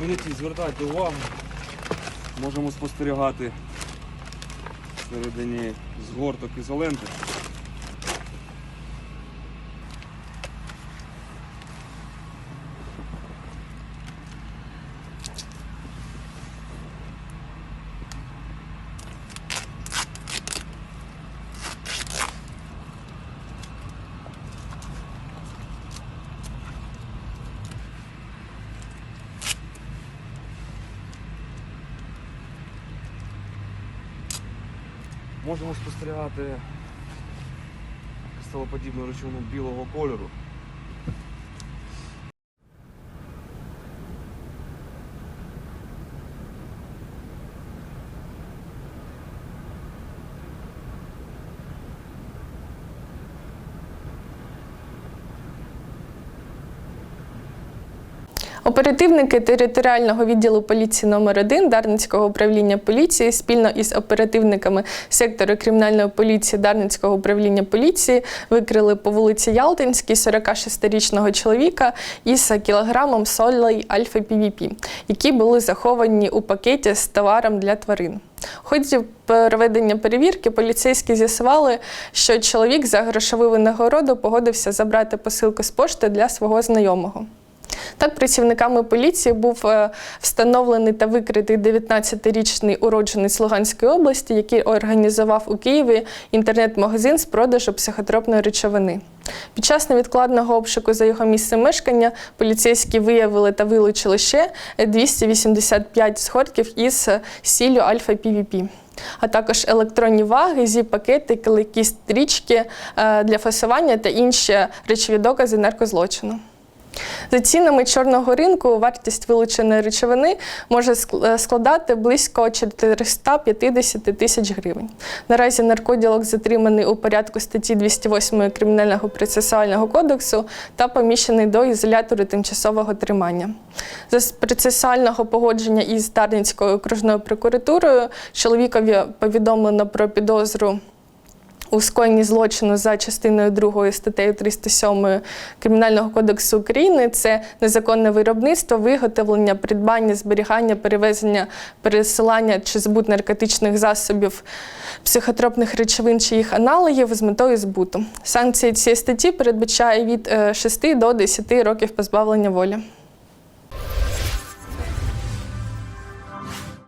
Беріть і звертайте увагу, можемо спостерігати всередині згорток ізоленти. Можемо спостерігати кристалоподібну речовину білого кольору. Оперативники територіального відділу поліції номер 1 Дарницького управління поліції спільно із оперативниками сектору кримінальної поліції Дарницького управління поліції викрили по вулиці Ялтинській 46-річного чоловіка із кілограмом солей альфа пвп які були заховані у пакеті з товаром для тварин. В ході проведення перевірки поліцейські з'ясували, що чоловік за грошову винагороду погодився забрати посилку з пошти для свого знайомого. Так, працівниками поліції був е, встановлений та викритий 19-річний уродженець Луганської області, який організував у Києві інтернет-магазин з продажу психотропної речовини. Під час невідкладного обшуку за його місцем мешкання поліцейські виявили та вилучили ще 285 згортків із сіллю альфа-пвп. А також електронні ваги, зіп-пакети, килики стрічки е, для фасування та інші речові докази наркозлочину. За цінами чорного ринку вартість вилученої речовини може складати близько 450 тисяч гривень. Наразі наркоділок затриманий у порядку статті 208 Кримінального процесуального кодексу та поміщений до ізолятору тимчасового тримання. За процесуального погодження із Дарницькою окружною прокуратурою чоловікові повідомлено про підозру у скоєнні злочину за частиною 2 статтею 307 Кримінального кодексу України це незаконне виробництво, виготовлення, придбання, зберігання, перевезення, пересилання чи збут наркотичних засобів, психотропних речовин чи їх аналогів з метою збуту. Санкції цієї статті передбачає від е, 6 до 10 років позбавлення волі.